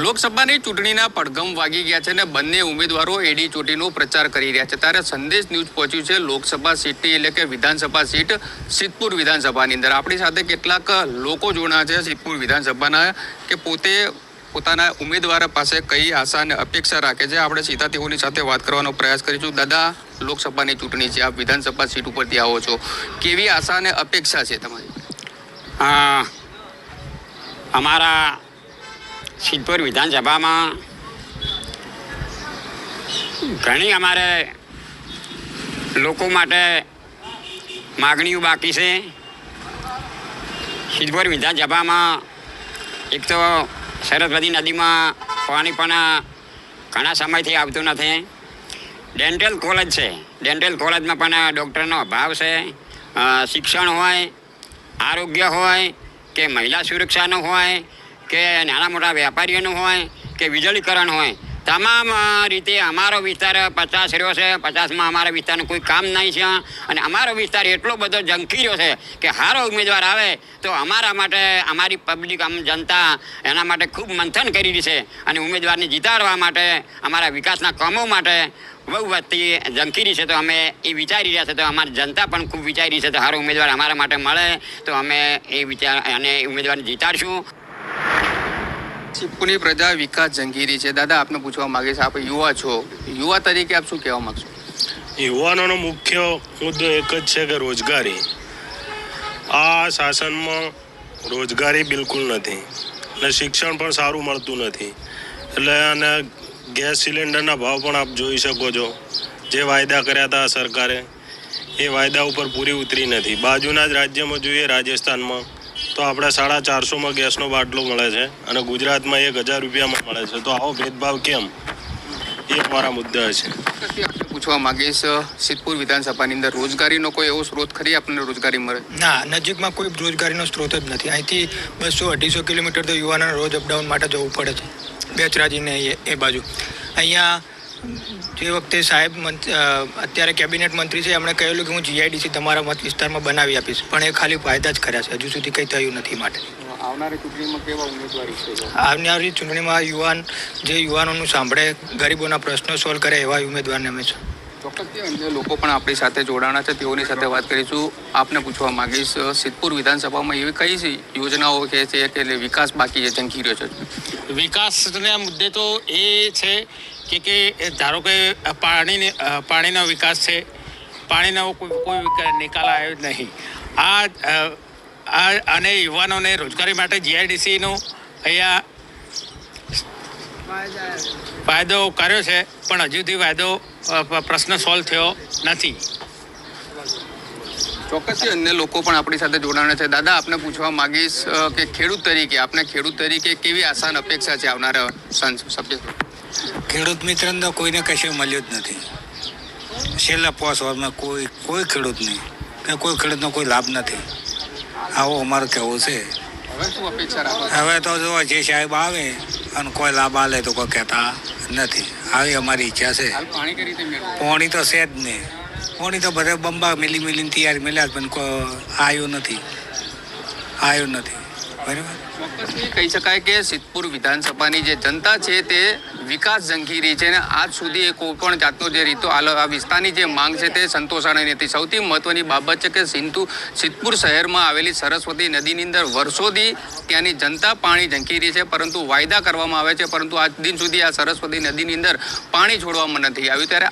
લોકસભાની ચૂંટણીના પડઘમ વાગી ગયા છે અને બંને ઉમેદવારો એડી ચોટીનો પ્રચાર કરી રહ્યા છે. ત્યારે સંદેશ ન્યૂઝ પહોંચ્યું છે લોકસભા સીટની, એટલે કે વિધાનસભા સીટ, સિદ્ધપુર વિધાનસભાની અંદર. આપણી સાથે કેટલાક લોકો જોડાયા છે સિદ્ધપુર વિધાનસભાના કે પોતે પોતાના ઉમેદવાર પાસે કઈ આશા અને અપેક્ષા રાખે છે. આપણે સીધા તેઓની સાથે વાત કરવાનો પ્રયાસ કરીશું. દાદા, લોકસભાની ચૂંટણી છે. આપ વિધાનસભા સીટ ઉપરથી આવો છો. કેવી આશા અને અપેક્ષા છે તમારી? અમારા સિદ્ધપુર વિધાનસભામાં ઘણી અમારે લોકો માટે માગણીઓ બાકી છે. સિદ્ધપુર વિધાનસભામાં એક તો સરસ્વતી નદીમાં પાણી પણ ઘણા સમયથી આવતું નથી. ડેન્ટલ કોલેજ છે. ડેન્ટલ કોલેજમાં પણ ડૉક્ટરનો અભાવ છે. શિક્ષણ હોય, આરોગ્ય હોય કે મહિલા સુરક્ષાનું હોય કે નાના મોટા વેપારીઓનું હોય કે વીજળીકરણ હોય, તમામ રીતે અમારો વિસ્તાર પચાસ રહ્યો છે. પચાસમાં અમારા વિસ્તારનું કોઈ કામ નહીં છે. અને અમારો વિસ્તાર એટલો બધો ઝંખી રહ્યો છે કે સારો ઉમેદવાર આવે તો અમારા માટે, અમારી પબ્લિક આમ જનતા એના માટે ખૂબ મંથન કરી રહી છે. અને ઉમેદવારને જીતાડવા માટે, અમારા વિકાસના કામો માટે બહુ વધતી ઝંખી રહી છે. તો અમે એ વિચારી રહ્યા છે. તો અમારી જનતા પણ ખૂબ વિચારી છે. તો સારો ઉમેદવાર અમારા માટે મળે તો અમે એ વિચાર અને ઉમેદવારને જીતાડશું. સિદ્ધપુરની પ્રજા વિકાસ જંગીરી છે. દાદા, આપને પૂછવા માગે છે આપ યુવા છો. યુવા તરીકે આપ શું કહેવા માગશો? યુવાનોનો મુખ્ય મુદ્દો એક જ છે કે રોજગારી. આ શાસનમાં રોજગારી બિલકુલ નથી અને શિક્ષણ પણ સારું મળતું નથી. એટલે અને ગેસ સિલિન્ડરના ભાવ પણ આપ જોઈ શકો છો. જે વાયદા કર્યા હતા સરકારે, એ વાયદા ઉપર પૂરી ઉતરી નથી. બાજુના જ રાજ્યમાં જોઈએ, રાજસ્થાનમાં તો આપણે સાડા ચારસોમાં ગેસનો બાટલો મળે છે અને ગુજરાતમાં એક હજાર રૂપિયામાં મળે છે. તો આવો ભેદભાવ કેમ? એ મારા મુદ્દા છે. પૂછવા માંગીશ સિદ્ધપુર વિધાનસભાની અંદર રોજગારીનો કોઈ એવો સ્ત્રોત ખરી આપણને રોજગારી મળે? ના નજીકમાં કોઈ રોજગારીનો સ્ત્રોત જ નથી. અહીંથી બસો અઢીસો કિલોમીટર તો યુવાનોને રોજ અપડાઉન માટે જવું પડે છે. બેચરાજીને એ એ બાજુ. અહીંયા જે વખતે સાહેબ અત્યારે કેબિનેટ મંત્રી છે એમણે કહેલું કે હું જીઆઈડીસી તમારા મત વિસ્તારમાં બનાવી આપીશ. પણ એ ખાલી ફાયદા જ કર્યા છે. હજુ સુધી કંઈ થયું નથી માટે. આવનારી ચૂંટણીમાં કેવા ઉમેદવારી છે? આવનારી ચૂંટણીમાં યુવાન જે યુવાનોનું સાંભળે ગરીબોના પ્રશ્નો સોલ્વ કરે એવા ઉમેદવારને અમે છે. ચોક્કસથી અન્ય લોકો પણ આપણી સાથે જોડાણા છે તેઓની સાથે વાત કરીશું. આપને પૂછવા માંગીશ સિદ્ધપુર વિધાનસભામાં એવી કઈ છે યોજનાઓ કે છે કે વિકાસ બાકી છે ઝંખી રહ્યો છે? વિકાસના મુદ્દે તો એ છે કે કે ધારો કે પાણીને પાણીનો વિકાસ છે, પાણીનો કોઈ કોઈ નિકાલ આવ્યો જ નહીં. આ આ, અને યુવાનોને રોજગારી માટે જીઆઈડીસીનો અહીંયા ફાયદો કર્યો છે, પણ હજુ સુધી વાયદો પ્રશ્ન સોલ્વ થયો નથી. ચોક્કસથી અન્ય લોકો પણ આપણી સાથે જોડાણે છે. દાદા, આપને પૂછવા માંગીશ કે ખેડૂત તરીકે, આપને ખેડૂત તરીકે કેવી આસાન અપેક્ષા છે આવનારા સભ્ય ખેડૂત મિત્રને કોઈને કશું મળ્યું જ નથી. છેલ્લા પાંચ વર્ષમાં કોઈ કોઈ ખેડૂત નહીં કે કોઈ ખેડૂતનો કોઈ લાભ નથી. આવો અમારું કહેવું છે. હવે તો જો જે સાહેબ આવે અને કોઈ લાભ આલે તો કોઈ કહેતા નથી. આવી અમારી ઈચ્છા છે. પોણી તો છે જ નહીં પોણી તો બધે બંબા મિલી મિલીને તૈયારી મળ્યા પણ કોઈ આવ્યું નથી. આવ્યું નથી. બરાબર? કહી શકાય કે સિદ્ધપુર વિધાનસભાની જે જનતા છે તે વિકાસ ઝંખી રહી છે અને આજ સુધી એ કોઈ પણ જાતનો જે રીતો આ વિસ્તારની જે માંગ છે તે સંતોષાણી નથી. સૌથી મહત્વની બાબત છે કે સિંધુ, સિદ્ધપુર શહેરમાં આવેલી સરસ્વતી નદીની અંદર વર્ષોથી ત્યાંની જનતા પાણી ઝંખી રહી છે, પરંતુ વાયદા કરવામાં આવે છે, પરંતુ આજ દિન સુધી આ સરસ્વતી નદીની અંદર પાણી છોડવામાં નથી આવ્યું. ત્યારે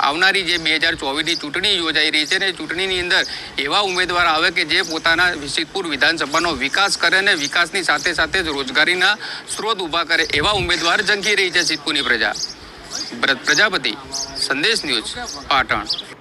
આવનારી જે બે હજાર ચોવીસની ચૂંટણી યોજાઈ રહી છે અને ચૂંટણીની અંદર એવા ઉમેદવાર આવે કે જે પોતાના સિદ્ધપુર વિધાનસભાનો વિકાસ કરે અને વિકાસની સાથે સાથે જ રોજગારીના સ્ત્રોત ઊભા કરે એવા ઉમેદવાર ઝંખી રહી છે સિદ્ધપુરની પ્રજા. ભરત પ્રજાપતિ, સંદેશ ન્યૂઝ પાટણ.